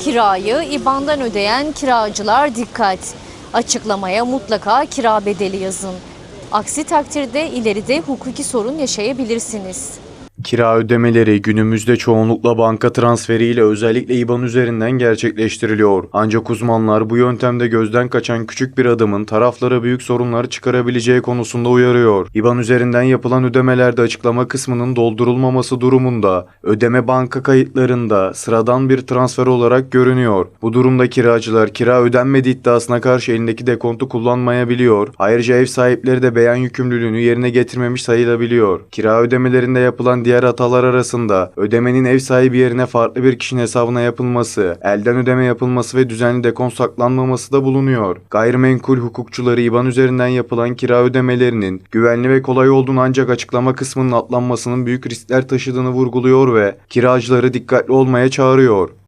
Kirayı IBAN'dan ödeyen kiracılar dikkat. Açıklamaya mutlaka kira bedeli yazın. Aksi takdirde ileride hukuki sorun yaşayabilirsiniz. Kira ödemeleri günümüzde çoğunlukla banka transferiyle özellikle IBAN üzerinden gerçekleştiriliyor. Ancak uzmanlar bu yöntemde gözden kaçan küçük bir adımın taraflara büyük sorunlar çıkarabileceği konusunda uyarıyor. IBAN üzerinden yapılan ödemelerde açıklama kısmının doldurulmaması durumunda ödeme banka kayıtlarında sıradan bir transfer olarak görünüyor. Bu durumda kiracılar kira ödenmedi iddiasına karşı elindeki dekontu kullanmayabiliyor. Ayrıca ev sahipleri de beyan yükümlülüğünü yerine getirmemiş sayılabiliyor. Kira ödemelerinde yapılan diğer hatalar arasında ödemenin ev sahibi yerine farklı bir kişinin hesabına yapılması, elden ödeme yapılması ve düzenli dekont saklanmaması da bulunuyor. Gayrimenkul hukukçuları IBAN üzerinden yapılan kira ödemelerinin güvenli ve kolay olduğunu ancak açıklama kısmının atlanmasının büyük riskler taşıdığını vurguluyor ve kiracıları dikkatli olmaya çağırıyor.